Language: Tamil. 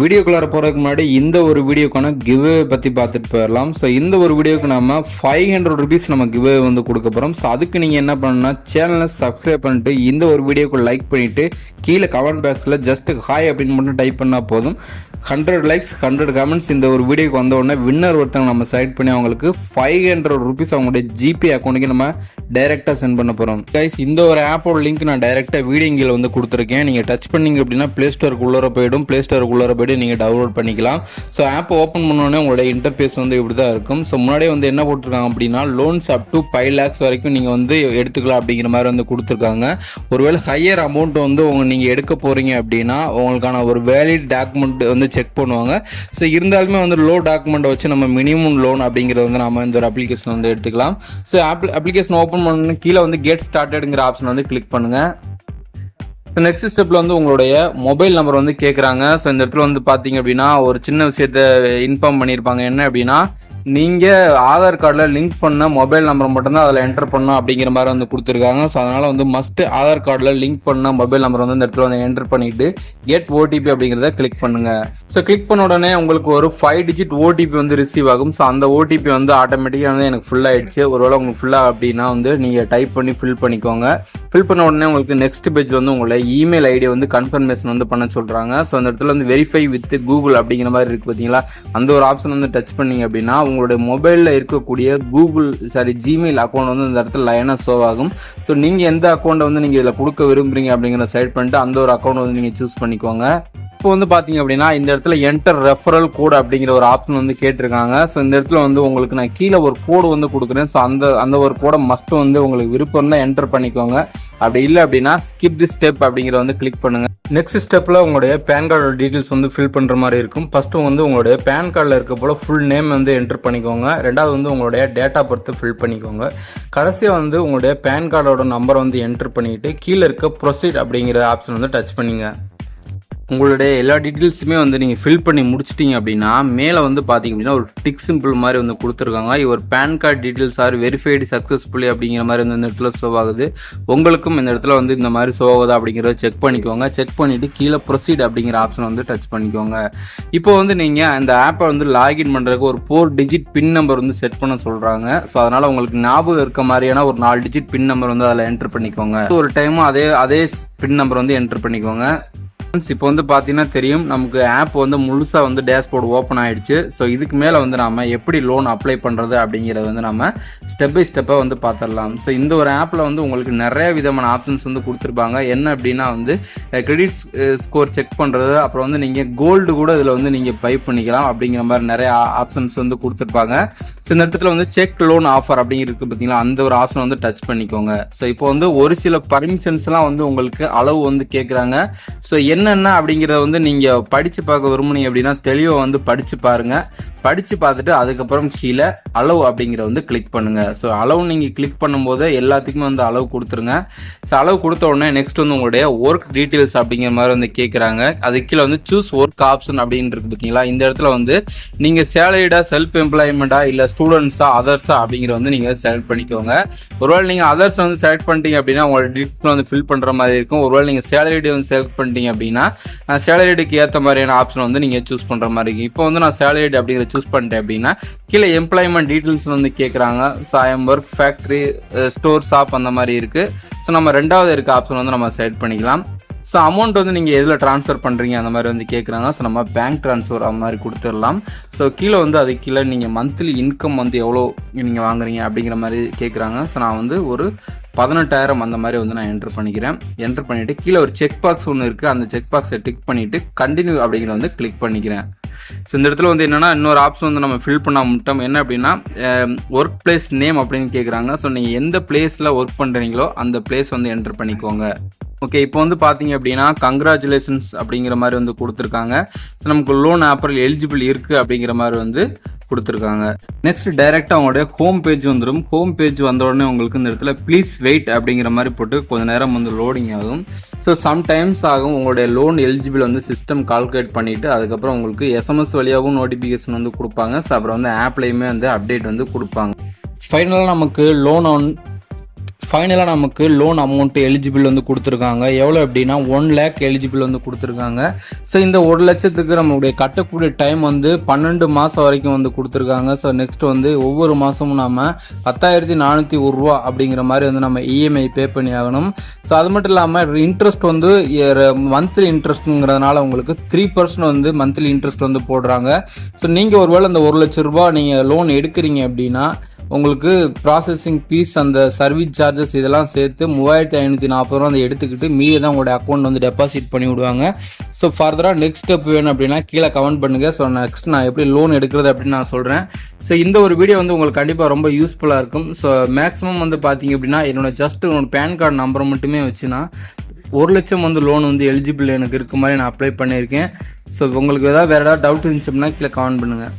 வீடியோக்குள்ளார போகிறதுக்கு முன்னாடி இந்த ஒரு வீடியோக்கான கிவ்வே பற்றி பார்த்துட்டு போயிடலாம். ஸோ இந்த ஒரு வீடியோக்கு நம்ம ஃபைவ் ஹண்ட்ரட் ருபீஸ் நம்ம கிவ்வே வந்து கொடுக்க போகிறோம் ஸோ அதுக்கு நீங்கள் என்ன பண்ணணும்னா சேனலை சப்ஸ்கிரைப் பண்ணிட்டு இந்த ஒரு வீடியோக்கு லைக் பண்ணிவிட்டு கீழே கமெண்ட் பாக்ஸில் ஜஸ்ட் ஹாய் அப்படின்னு மட்டும் டைப் பண்ணால் போதும். ஹண்ட்ரட் லைக்ஸ் ஹண்ட்ரட் கமெண்ட்ஸ் இந்த ஒரு வீடியோக்கு வந்த உடனே வின்னர் ஒருத்தவங்க நம்ம செலக்ட் பண்ணி அவங்களுக்கு ஃபைவ் ஹண்ட்ரட் ருபீஸ் அவங்களுடைய ஜிபே அக்கௌண்ட்டுக்கு நம்ம டைரெக்டாக சென்ட் பண்ண போகிறோம் கைஸ் இந்த ஒரு ஆப்போட லிங்க் நான் டைரெக்டாக வீடியோ வந்து கொடுத்துருக்கேன். நீங்கள் டச் பண்ணீங்க அப்படின்னா ப்ளே ஸ்டோருக்கு உள்ளார போயிடும். ப்ளே ஸ்டோருக்கு உள்ளார போயிட்டு நீங்கள் டவுன்லோட் பண்ணிக்கலாம். ஸோ ஆப் ஓப்பன் பண்ணோடனே உங்களுடைய இன்டர்ஃபேஸ் வந்து இப்படி தான் இருக்கும். ஸோ முன்னாடியே வந்து என்ன போட்டிருக்காங்க அப்படின்னா loans up to five lakhs வரைக்கும் நீங்கள் வந்து எடுத்துக்கலாம் அப்படிங்கிற மாதிரி வந்து கொடுத்துருக்காங்க. ஒருவேளை ஹையர் அமௌண்ட் வந்து உங்க நீங்கள் எடுக்க போகிறீங்க அப்படின்னா உங்களுக்கான ஒரு வேலிட் டாக்குமெண்ட் வந்து செக் பண்ணுவாங்க. ஸோ இருந்தாலுமே வந்து லோ டாக்குமெண்ட்டை வச்சு நம்ம மினிமம் லோன் அப்படிங்கிறத வந்து நம்ம இந்த ஒரு அப்ளிகேஷன் வந்து எடுத்துக்கலாம். ஸோ அப்ளிகேஷன் ஓப்பன் பண்ணணும் கீழே வந்து கெட் ஸ்டார்டடுங்கிற ஆப்ஷன் வந்து கிளிக் பண்ணுங்கள் நெக்ஸ்ட் ஸ்டெப்பில் வந்து உங்களுடைய மொபைல் நம்பர் வந்து கேட்குறாங்க ஸோ இந்த இடத்துல வந்து பார்த்தீங்க அப்படின்னா ஒரு சின்ன விஷயத்த இன்ஃபார்ம் பண்ணியிருப்பாங்க என்ன அப்படின்னா நீங்கள் ஆதார் கார்டில் லிங்க் பண்ண மொபைல் நம்பர் மட்டும்தான் அதில் என்டர் பண்ணணும் அப்படிங்கிற மாதிரி வந்து கொடுத்துருக்காங்க. ஸோ அதனால் வந்து மஸ்ட் ஆதார் கார்டில் லிங்க் பண்ண மொபைல் நம்பர் வந்து இந்த இடத்துல வந்து என்டர் பண்ணிட்டு கெட் ஓடிபி அப்படிங்கிறத கிளிக் பண்ணுங்க. ஸோ கிளிக் பண்ண உடனே உங்களுக்கு ஒரு ஃபைவ் டிஜிட் ஓடிபி வந்து ரிசீவ் ஆகும். ஸோ அந்த ஓடிபி வந்து ஆட்டோமேட்டிக்காக வந்து எனக்கு ஃபுல் ஆயிடுச்சு. ஒருவேளை உங்களுக்கு ஃபுல்லாக அப்படின்னா வந்து நீங்கள் டைப் பண்ணி ஃபில் பண்ணிக்கோங்க. ஃபில் பண்ண உடனே உங்களுக்கு நெக்ஸ்ட் பேஜ் வந்து உங்களை இமெயில் ஐடி வந்து கன்ஃபர்மேஷன் வந்து பண்ண சொல்கிறாங்க ஸோ அந்த இடத்துல வந்து வெரிஃபை வித் கூகுள் அப்படிங்கிற மாதிரி இருக்குது பார்த்தீங்களா அந்த ஒரு ஆப்ஷன் வந்து டச் பண்ணீங்க அப்படின்னா உங்களுடைய மொபைலில் இருக்கக்கூடிய கூகுள் சாரி ஜிமெயில் அக்கௌண்ட் வந்து இந்த இடத்துல லைனாக ஷோ ஆகும். ஸோ நீங்கள் எந்த அக்கௌண்ட்டை வந்து நீங்கள் இதில் கொடுக்க விரும்புகிறீங்க அப்படிங்கிற செலக்ட் பண்ணிட்டு அந்த ஒரு அக்கௌண்ட் வந்து நீங்கள் சூஸ் பண்ணிக்கோங்க. இப்போ வந்து பார்த்தீங்க அப்படின்னா இந்த இடத்துல என்டர் ரெஃபரல் கோட் அப்படிங்கிற ஒரு ஆப்ஷன் வந்து கேட்டிருக்காங்க. ஸோ இந்த இடத்துல வந்து உங்களுக்கு நான் கீழே ஒரு கோடு வந்து கொடுக்குறேன். ஸோ அந்த அந்த ஒரு கோடை மஸ்ட்டு வந்து உங்களுக்கு விருப்பம் தான் என்டர் பண்ணிக்கோங்க. அப்படி இல்லை அப்படின்னா ஸ்கிப் தி ஸ்டெப் அப்படிங்கிற வந்து கிளிக் பண்ணுங்கள் நெக்ஸ்ட் ஸ்டெப்பில் உங்களுடைய பேன் கார்டோட டீட்டெயில்ஸ் வந்து ஃபில் பண்ணுற மாதிரி இருக்கும். ஃபஸ்ட்டு வந்து உங்களுடைய பேன் கார்டில் இருக்க போல ஃபுல் நேம் வந்து என்டர் பண்ணிக்கோங்க. ரெண்டாவது வந்து உங்களுடைய டேட்டா பர்த்து ஃபில் பண்ணிக்கோங்க. கடைசியாக வந்து உங்களுடைய பேன் கார்டோட நம்பரை வந்து என்டர் பண்ணிக்கிட்டு கீழே இருக்க ப்ரொசீட் அப்படிங்கிற ஆப்ஷன் வந்து டச் பண்ணிங்க. உங்களுடைய எல்லா டீட்டெயில்ஸுமே வந்து நீங்கள் ஃபில் பண்ணி முடிச்சிட்டீங்க அப்படின்னா மேலே வந்து பார்த்தீங்க அப்படின்னா ஒரு டிக் சிம்பிள் மாதிரி வந்து கொடுத்துருக்காங்க. இவர் PAN card details are verified successfully அப்படிங்கிற மாதிரி வந்து இந்த இடத்துல ஷோ ஆகுது. உங்களுக்கும் இந்த இடத்துல வந்து இந்த மாதிரி ஷோ ஆகுதா அப்படிங்கிறத செக் பண்ணிக்கோங்க. செக் பண்ணிவிட்டு கீழே ப்ரொசீட் அப்படிங்கிற ஆப்ஷன் வந்து டச் பண்ணிக்கோங்க. இப்போ வந்து நீங்கள் அந்த ஆப்பை வந்து லாகின் பண்ணுறதுக்கு ஒரு ஃபோர் டிஜிட் பின் நம்பர் வந்து செட் பண்ண சொல்கிறாங்க ஸோ அதனால் உங்களுக்கு ஞாபகம் இருக்க மாதிரியான ஒரு நாலு டிஜிட் பின் நம்பர் வந்து அதில் என்டர் பண்ணிக்கோங்க. ஒரு டைமும் அதே அதே பின் நம்பர் வந்து என்டர் பண்ணிக்கோங்க. ஃப்ரெண்ட்ஸ் இப்போ வந்து பார்த்தீங்கன்னா தெரியும் நமக்கு ஆப் வந்து முழுசாக வந்து டேஷ்போர்டு ஓப்பன் ஆகிடுச்சு ஸோ இதுக்கு மேலே வந்து நம்ம எப்படி லோன் அப்ளை பண்ணுறது அப்படிங்கிறத வந்து நம்ம ஸ்டெப் பை ஸ்டெப்பாக வந்து பார்த்துடலாம் ஸோ இந்த ஒரு ஆப்பில் வந்து உங்களுக்கு நிறைய விதமான ஆப்ஷன்ஸ் வந்து கொடுத்துருப்பாங்க. என்ன அப்படின்னா வந்து கிரெடிட் ஸ்கோர் செக் பண்ணுறது அப்புறம் வந்து நீங்கள் கோல்டு கூட இதில் வந்து நீங்கள் பை பண்ணிக்கலாம் அப்படிங்கிற மாதிரி நிறைய ஆப்ஷன்ஸ் வந்து கொடுத்துருப்பாங்க. ஸோ இந்த இடத்துல வந்து செக் லோன் ஆஃபர் அப்படிங்கிறது பார்த்தீங்களா அந்த ஒரு ஆப்ஷன் வந்து டச் பண்ணிக்கோங்க. ஸோ இப்போ வந்து ஒரு சில பர்மிஷன்ஸ்லாம் வந்து உங்களுக்கு அளவு வந்து கேட்குறாங்க ஸோ என்னென்ன அப்படிங்கிறத வந்து நீங்கள் படித்து பார்க்க விரும்புனீங்க அப்படின்னா தெளிவாக வந்து படித்து பாருங்கள் படித்து பார்த்துட்டு அதுக்கப்புறம் கீழே அளவு அப்படிங்கிற வந்து கிளிக் பண்ணுங்க. ஸோ அளவு நீங்கள் கிளிக் பண்ணும்போது எல்லாத்துக்குமே வந்து அளவு கொடுத்துருங்க. ஸோ அளவு கொடுத்த உடனே நெக்ஸ்ட் வந்து உங்களுடைய ஒர்க் டீட்டெயில்ஸ் அப்படிங்கிற மாதிரி வந்து கேட்குறாங்க அது கீழே வந்து சூஸ் ஒர்க் ஆப்ஷன் அப்படின்னு இருக்கு பார்த்தீங்களா இந்த இடத்துல வந்து நீங்கள் சேலரிடா செல்ஃப் எம்ப்ளாய்மெண்ட்டா இல்லை ஸ்டூடெண்ட்ஸா அதர்ஸா அப்படிங்கிற வந்து நீங்கள் செலக்ட் பண்ணிக்கோங்க. ஒருவேளை நீங்கள் அதர்ஸ் வந்து செலக்ட் பண்ணிட்டீங்க அப்படின்னா உங்களோட டீட்டெயில்ஸ் வந்து ஃபில் பண்ணுற மாதிரி இருக்கும். ஒருவேளை நீங்கள் சேலரிடி வந்து செலக்ட் பண்ணிட்டீங்க அப்படின்னா சேலரிடுக்கு ஏற்ற மாதிரியான ஆப்ஷன் வந்து நீங்கள் சூஸ் பண்ணுற மாதிரி இருக்கும். இப்போ வந்து நான் சேலரிடி அப்படிங்கிற சூஸ் பண்ணிட்டேன் அப்படின்னா கீழே எம்ப்ளாய்மெண்ட் டீட்டெயில்ஸ் வந்து கேட்குறாங்க so work factory store shop அந்த மாதிரி இருக்குது ஸோ நம்ம ரெண்டாவது இருக்க ஆப்ஷன் வந்து நம்ம செலக்ட் பண்ணிக்கலாம். ஸோ அமௌண்ட் வந்து நீங்கள் எதில் ட்ரான்ஸ்ஃபர் பண்ணுறீங்க அந்த மாதிரி வந்து கேட்குறாங்க ஸோ நம்ம பேங்க் ட்ரான்ஸ்ஃபர் அந்த மாதிரி கொடுத்துடலாம். ஸோ கீழே வந்து அது கீழே நீங்கள் மந்த்லி இன்கம் வந்து எவ்வளோ நீங்கள் வாங்குறீங்க அப்படிங்கிற மாதிரி கேட்குறாங்க ஸோ நான் வந்து ஒரு பதினெட்டாயிரம் அந்த மாதிரி வந்து நான் என்டர் பண்ணிக்கிறேன். என்டர் பண்ணிவிட்டு கீழே ஒரு செக் பாக்ஸ் ஒன்று இருக்குது அந்த செக் பாக்ஸை டிக் பண்ணிவிட்டு கண்டினியூ அப்படிங்கிற வந்து கிளிக் பண்ணிக்கிறேன். ஸோ இந்த இடத்துல வந்து என்னென்னா இன்னொரு ஆப்ஷன் வந்து நம்ம ஃபில் பண்ண முட்டோம் என்ன அப்படின்னா ஒர்க் பிளேஸ் நேம் அப்படின்னு கேட்குறாங்க ஸோ நீங்கள் எந்த பிளேஸில் ஒர்க் பண்ணுறீங்களோ அந்த பிளேஸ் வந்து என்டர் பண்ணிக்கோங்க. ஓகே இப்போ வந்து பார்த்தீங்க அப்படின்னா கங்க்ராச்சுலேஷன்ஸ் அப்படிங்கிற மாதிரி வந்து கொடுத்துருக்காங்க. ஸோ நமக்கு லோன் ஆப்பரில் எலிஜிபிள் இருக்குது அப்படிங்கிற மாதிரி வந்து கொடுத்துருக்காங்க. நெக்ஸ்ட் டைரெக்டாக அவங்களுடைய ஹோம் பேஜ் வந்துடும் ஹோம் பேஜ் வந்த உடனே உங்களுக்கு இந்த இடத்துல ப்ளீஸ் வெயிட் அப்படிங்கிற மாதிரி போட்டு கொஞ்ச நேரம் வந்து லோடிங் ஆகும். ஸோ சம்டைம்ஸ் ஆகும் உங்களுடைய லோன் எலிஜிபிள் வந்து சிஸ்டம் கால்குலேட் பண்ணிவிட்டு அதுக்கப்புறம் உங்களுக்கு எஸ்எம்எஸ் வழியாகவும் நோட்டிஃபிகேஷன் வந்து கொடுப்பாங்க. ஸோ அப்புறம் வந்து ஆப்லேயுமே வந்து அப்டேட் வந்து கொடுப்பாங்க. ஃபைனலாக நமக்கு லோன் ஆன் ஃபைனலாக நமக்கு லோன் அமௌண்ட்டு எலிஜிபிள் வந்து கொடுத்துருக்காங்க. எவ்வளோ அப்படின்னா ஒன் லேக் எலிஜிபிள் வந்து கொடுத்துருக்காங்க. ஸோ இந்த ஒரு லட்சத்துக்கு நம்மளுடைய கட்டக்கூடிய டைம் வந்து பன்னெண்டு மாதம் வரைக்கும் வந்து கொடுத்துருக்காங்க. ஸோ நெக்ஸ்ட் வந்து ஒவ்வொரு மாதமும் நாம் பத்தாயிரத்தி நானூற்றி ஒரு ரூபா அப்படிங்கிற மாதிரி வந்து நம்ம இஎம்ஐ பே பண்ணி ஆகணும். ஸோ அது மட்டும் இல்லாமல் இன்ட்ரெஸ்ட் வந்து மந்த்லி இன்ட்ரெஸ்ட்டுங்கிறதுனால உங்களுக்கு த்ரீ பர்சன்ட் வந்து மந்த்லி இன்ட்ரெஸ்ட் வந்து போடுறாங்க. ஸோ நீங்கள் ஒருவேளை அந்த ஒரு லட்ச ரூபா நீங்கள் லோன் எடுக்கிறீங்க அப்படின்னா உங்களுக்கு ப்ராசஸிங் ஃபீஸ் அந்த சர்வீஸ் சார்ஜஸ் இதெல்லாம் சேர்த்து மூவாயிரத்தி ஐநூற்றி நாற்பது ரூபா அதை எடுத்துக்கிட்டு மீதி தான் உங்களுடைய அக்கௌண்ட் வந்து டெபாசிட் பண்ணி விடுவாங்க. ஸோ ஃபர்தராக நெக்ஸ்ட் ஸ்டெப் வேணும் அப்படின்னா கீழே கமெண்ட் பண்ணுங்கள் ஸோ நெக்ஸ்ட் நான் எப்படி லோன் எடுக்கிறது அப்படின்னு நான் சொல்கிறேன் ஸோ இந்த ஒரு வீடியோ வந்து உங்களுக்கு கண்டிப்பாக ரொம்ப யூஸ்ஃபுல்லாக இருக்கும். ஸோ மேக்ஸிமம் வந்து பார்த்தீங்க அப்படின்னா என்னோட ஜஸ்ட் உங்களோட பேன் கார்டு நம்பர் மட்டுமே வச்சுன்னா ஒரு லட்சம் வந்து லோன் வந்து எலிஜிபிள் எனக்கு இருக்க மாதிரி நான் அப்ளை பண்ணியிருக்கேன். ஸோ உங்களுக்கு ஏதாவது வேறு ஏதாவது டவுட் இருந்துச்சு அப்படின்னா கீழே கமெண்ட் பண்ணுங்கள்